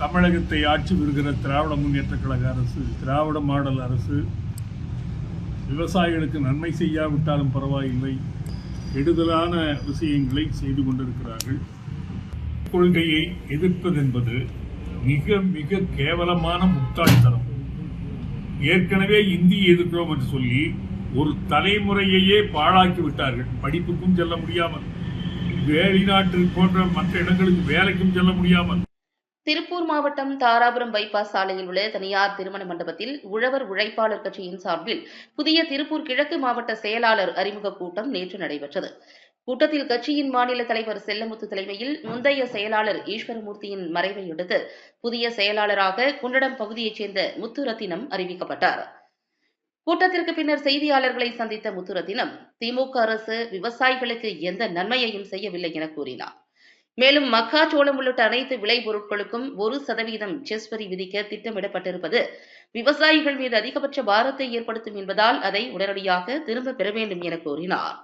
தமிழகத்தை ஆட்சி வருகிற திராவிட முன்னேற்ற கழக அரசு திராவிட மாடல் அரசு விவசாயிகளுக்கு நன்மை செய்யாவிட்டாலும் பரவாயில்லை கெடுதலான விஷயங்களை செய்து கொண்டிருக்கிறார்கள். கொள்கையை எதிர்ப்பதென்பது மிக மிக கேவலமான முட்டாள்தனம். ஏற்கனவே இந்தியை எதிர்க்கிறோம் என்று சொல்லி ஒரு தலைமுறையையே பாழாக்கி விட்டார்கள். படிப்புக்கும் செல்ல முடியாமல் வெளிநாட்டில் போன்ற மற்ற இடங்களுக்கு வேலைக்கும் செல்ல முடியாமல் திருப்பூர் மாவட்டம் தாராபுரம் பைபாஸ் சாலையில் உள்ள தனியார் திருமண மண்டபத்தில் உழவர் உழைப்பாளர் கட்சியின் சார்பில் புதிய திருப்பூர் கிழக்கு மாவட்ட செயலாளர் அறிமுக கூட்டம் நேற்று நடைபெற்றது. கூட்டத்தில் கட்சியின் மாநில தலைவர் செல்லமுத்து தலைமையில் முந்தைய செயலாளர் ஈஸ்வரமூர்த்தியின் மறைவை அடுத்து புதிய செயலாளராக குண்டடம் பகுதியைச் சேர்ந்த முத்துரத்தினம் அறிவிக்கப்பட்டார். கூட்டத்திற்கு பின்னர் செய்தியாளர்களை சந்தித்த முத்துரத்தினம் திமுக அரசு விவசாயிகளுக்கு எந்த நன்மையையும் செய்யவில்லை என கூறினார். மேலும் மக்காச்சோளம் உள்ளிட்ட அனைத்து விளை பொருட்களுக்கும் ஒரு சதவீதம் செஸ் வரி விதிக்க திட்டமிடப்பட்டிருப்பது விவசாயிகள் மீது அதிகபட்ச பாரத்தை ஏற்படுத்தும் என்பதால் அதை உடனடியாக திரும்ப பெற வேண்டும் என கூறினார்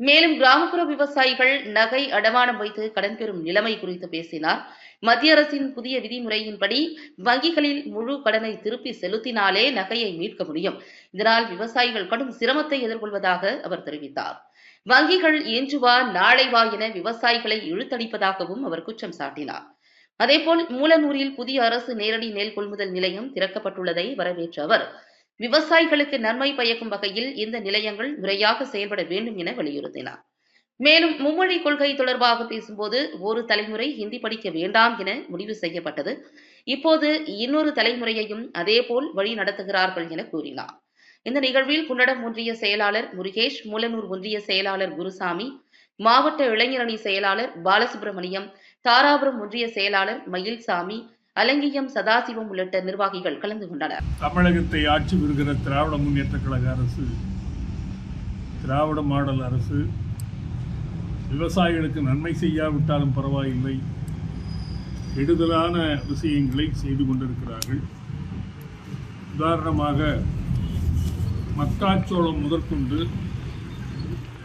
மேலும் கிராமப்புற விவசாயிகள் நகை அடமானம் வைத்து கடன் பெறும் நிலைமை குறித்து பேசினார். மத்திய அரசின் புதிய விதிமுறையின்படி வங்கிகளில் முழு கடனை திருப்பி செலுத்தினாலே நகையை மீட்க முடியும். இதனால் விவசாயிகள் கடும் சிரமத்தை எதிர்கொள்வதாக அவர் தெரிவித்தார். வங்கிகள் இன்று வா நாளை வா என விவசாயிகளை இழுத்தடிப்பதாகவும் அவர் குற்றம் சாட்டினார். அதேபோல் மூலனூரில் புதிய அரசு நேரடி நெல் கொள்முதல் நிலையம் திறக்கப்பட்டுள்ளதை வரவேற்ற அவர் விவசாயிகளுக்கு நன்மை பயக்கும் வகையில் இந்த நிலையங்கள் முறையாக செயல்பட வேண்டும் என வலியுறுத்தினார். மேலும் மும்மொழி கொள்கை தொடர்பாக பேசும்போது ஒரு தலைமுறை ஹிந்தி படிக்க வேண்டாம் என முடிவு செய்யப்பட்டது. இப்போது இன்னொரு தலைமுறையையும் அதேபோல் வழி நடத்துகிறார்கள் என கூறினார். இந்த நிகழ்வில் குன்னடம் ஒன்றிய செயலாளர் முருகேஷ் மூலனூர் ஒன்றிய செயலாளர் குருசாமி மாவட்ட இளைஞரணி செயலாளர் பாலசுப்பிரமணியம் தாராபுரம் ஒன்றிய செயலாளர் மயில்சாமி அலங்கியம் சதாசிவம் உள்ளிட்ட நிர்வாகிகள் கலந்து கொண்டனர். தமிழகத்தை ஆட்சி பெறுகிற திராவிட முன்னேற்ற கழக அரசு திராவிட மாடல் அரசு விவசாயிகளுக்கு நன்மை செய்யாவிட்டாலும் பரவாயில்லை. கெடுதலான விஷயங்களை செய்து கொண்டிருக்கிறார்கள். உதாரணமாக மக்காச்சோளம் முதற்கொண்டு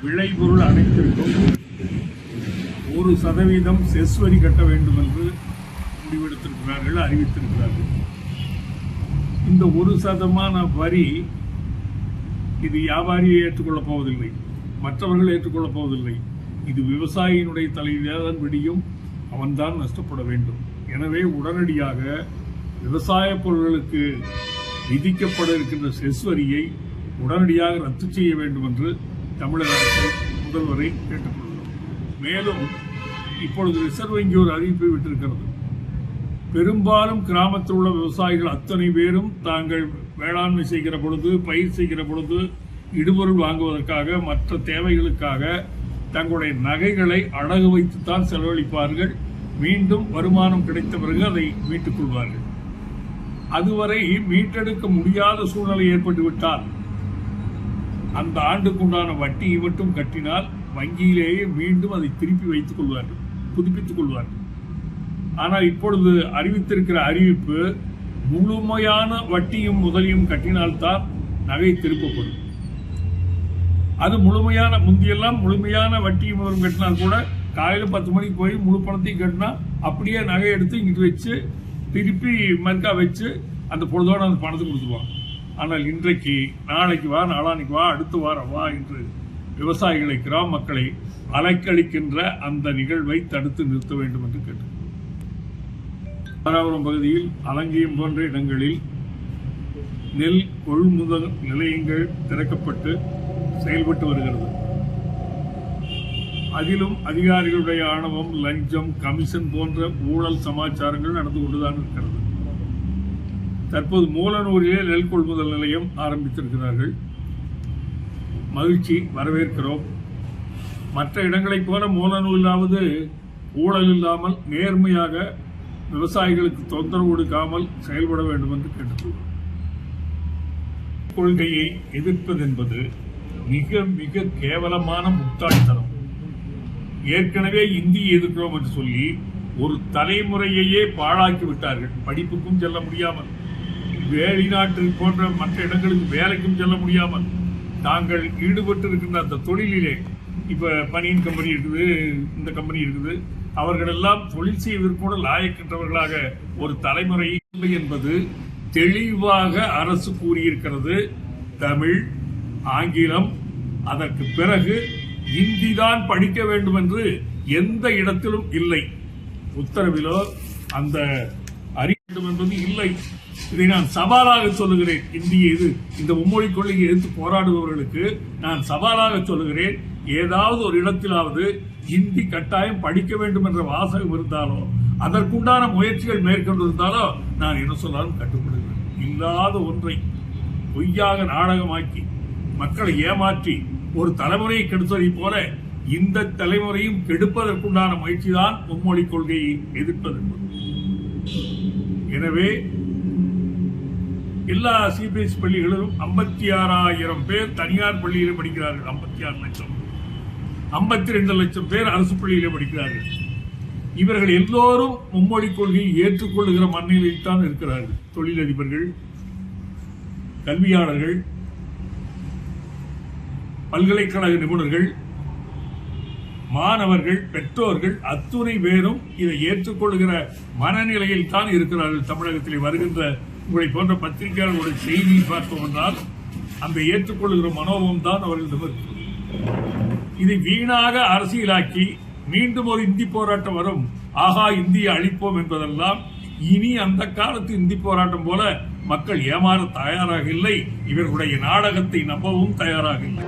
விளைபொருள் அனைத்திற்கும் ஒரு சதவீதம் செஸ் வரி கட்ட வேண்டும் என்று முடிவெடுத்திருக்கிறார்கள் அறிவித்திருக்கிறார்கள். இந்த ஒரு சதமான வரி இது வியாபாரியை ஏற்றுக்கொள்ளப் போவதில்லை மற்றவர்கள் ஏற்றுக்கொள்ளப் போவதில்லை. இது விவசாயியினுடைய தலையில்தான் விடியும் அவன்தான் நஷ்டப்பட வேண்டும். எனவே உடனடியாக விவசாய பொருட்களுக்கு விதிக்கப்பட இருக்கின்ற செஸ் வரியை உடனடியாக ரத்து செய்ய வேண்டும் என்று தமிழக அரசை முதல்வரை கேட்டுக்கொள்கிறோம். மேலும் இப்பொழுது ரிசர்வ் வங்கி ஒரு அறிவிப்பை விட்டிருக்கிறது. பெரும்பாலும் கிராமத்தில் உள்ள விவசாயிகள் அத்தனை பேரும் தாங்கள் வேளாண்மை செய்கிற பொழுது பயிர் செய்கிற பொழுது இடுபொருள் வாங்குவதற்காக மற்ற தேவைகளுக்காக தங்களுடைய நகைகளை அடகு வைத்துத்தான் செலவழிப்பார்கள். மீண்டும் வருமானம் கிடைத்த பிறகு அதை மீட்டுக் கொள்வார்கள். அதுவரை மீட்டெடுக்க முடியாத சூழ்நிலை ஏற்பட்டுவிட்டால் அந்த ஆண்டுக்குண்டான வட்டியை மட்டும் கட்டினால் வங்கியிலேயே மீண்டும் அதை திருப்பி வைத்துக் கொள்வார்கள் புதுப்பித்துக் கொள்வார்கள். ஆனால் இப்பொழுது அறிவித்திருக்கிற அறிவிப்பு முழுமையான வட்டியும் முதலையும் கட்டினால்தான் நகை திருப்பப்படும். அது முழுமையான முந்தியெல்லாம் முழுமையான வட்டியும் முதலும் கட்டினால் கூட காலையில் பத்து மணிக்கு போய் முழு பணத்தையும் கட்டினா அப்படியே நகை எடுத்து இங்கிட்டு வச்சு திருப்பி மறுக்கா வச்சு அந்த பொழுதோடு அந்த பணத்தை கொடுத்துருவாங்க. ஆனால் இன்றைக்கு நாளைக்கு வா நாளானைக்கு வா அடுத்த வாரம் வா என்று விவசாயிகளை கிராம மக்களை அலைக்கழிக்கின்ற அந்த நிகழ்வை தடுத்து நிறுத்த வேண்டும் என்று கேட்டு தாராபுரம் பகுதியில் அலங்கியம் போன்ற இடங்களில் நெல் கொள்முதல் நிலையங்கள் திறக்கப்பட்டு செயல்பட்டு வருகிறது. அதிலும் அதிகாரிகளுடைய ஆணவம் லஞ்சம் கமிஷன் போன்ற ஊழல் சமாச்சாரங்கள் நடந்து கொண்டுதான் இருக்கிறது. தற்போது மூலனூரிலே நெல் கொள்முதல் நிலையம் ஆரம்பித்திருக்கிறார்கள். மகிழ்ச்சி வரவேற்கிறோம். மற்ற இடங்களைப் போல மூலநூலாவது ஊழல் இல்லாமல் நேர்மையாக விவசாயிகளுக்கு தொந்தரவு கொடுக்காமல் செயல்பட வேண்டும் என்று கேட்டுக்கொள்கிறோம். கொள்கையை எதிர்ப்பதென்பது மிக மிக கேவலமான முட்டாள்தனம். ஏற்கனவே இந்தியை எதிர்க்கிறோம் என்று சொல்லி ஒரு தலைமுறையையே பாழாக்கி விட்டார்கள். படிப்புக்கும் செல்ல முடியாமல். வெளிநாட்டில் போன்ற மற்ற இடங்களுக்கு வேலைக்கும் செல்ல முடியாமல் தாங்கள் ஈடுபட்டிருக்கின்ற அந்த தொழிலிலே இப்போ பனியன் கம்பெனி இருக்குது இந்த கம்பெனி இருக்குது அவர்களெல்லாம் தொழில் செய்வதற்கு கூட லாயக்கின்றவர்களாக ஒரு தலைமுறை இல்லை என்பது தெளிவாக அரசு கூறியிருக்கிறது. தமிழ் ஆங்கிலம் அதற்கு பிறகு இந்தி தான் படிக்க வேண்டும் என்று எந்த இடத்திலும் இல்லை. உத்தரவிலோ அந்த வேண்டும் என்பது இல்லை. இதை நான் சவாலாக சொல்லுகிறேன். இந்திய இது இந்த மும்மொழி கொள்கையை எதிர்த்து போராடுபவர்களுக்கு நான் சவாலாக சொல்லுகிறேன். ஏதாவது ஒரு இடத்திலாவது இந்தி கட்டாயம் படிக்க வேண்டும் என்ற வாசகம் இருந்தாலோ அதற்குண்டான முயற்சிகள் மேற்கொண்டிருந்தாலோ நான் என்ன சொன்னாலும் கட்டுப்படுகிறேன் இல்லாத ஒன்றை பொய்யாக நாடகமாக்கி மக்களை ஏமாற்றி ஒரு தலைமுறையை கெடுத்ததைப் போல இந்த தலைமுறையும் கெடுப்பதற்குண்டான முயற்சிதான் மும்மொழி கொள்கையை எதிர்ப்பது என்பது. எனவே எல்லா சிபிஎஸ் பள்ளிகளிலும் ஐம்பத்தி ஆறாயிரம் பேர் தனியார் பள்ளியிலே படிக்கிறார்கள். ஐம்பத்தி ஆறு லட்சம். ஐம்பத்தி ரெண்டு லட்சம் பேர் அரசு பள்ளியிலே படிக்கிறார்கள். இவர்கள் எல்லோரும் மும்மொழி கொள்கையை ஏற்றுக்கொள்ளுகிற மண்ணிலையில் தான் இருக்கிறார்கள். தொழிலதிபர்கள் கல்வியாளர்கள் பல்கலைக்கழக நிபுணர்கள் மாணவர்கள் பெற்றோர்கள் அத்துணை பேரும் இதை ஏற்றுக்கொள்கிற மனநிலையில் தான் இருக்கிறார்கள். தமிழகத்தில் வருகின்ற உங்களை போன்ற பத்திரிகையாளர்களுடைய செய்தியை பார்ப்போம் என்றால் அந்த ஏற்றுக்கொள்கிற மனோபம் தான் அவர்களிடம் இருக்கிறது இதை வீணாக அரசியலாக்கி மீண்டும் ஒரு இந்தி போராட்டம் வரும். ஆகா இந்தியை அழிப்போம் என்பதெல்லாம் இனி அந்த காலத்து இந்தி போராட்டம் போல மக்கள் ஏமாற தயாராக இல்லை. இவர்களுடைய நாடகத்தை நம்பவும் தயாராக இல்லை.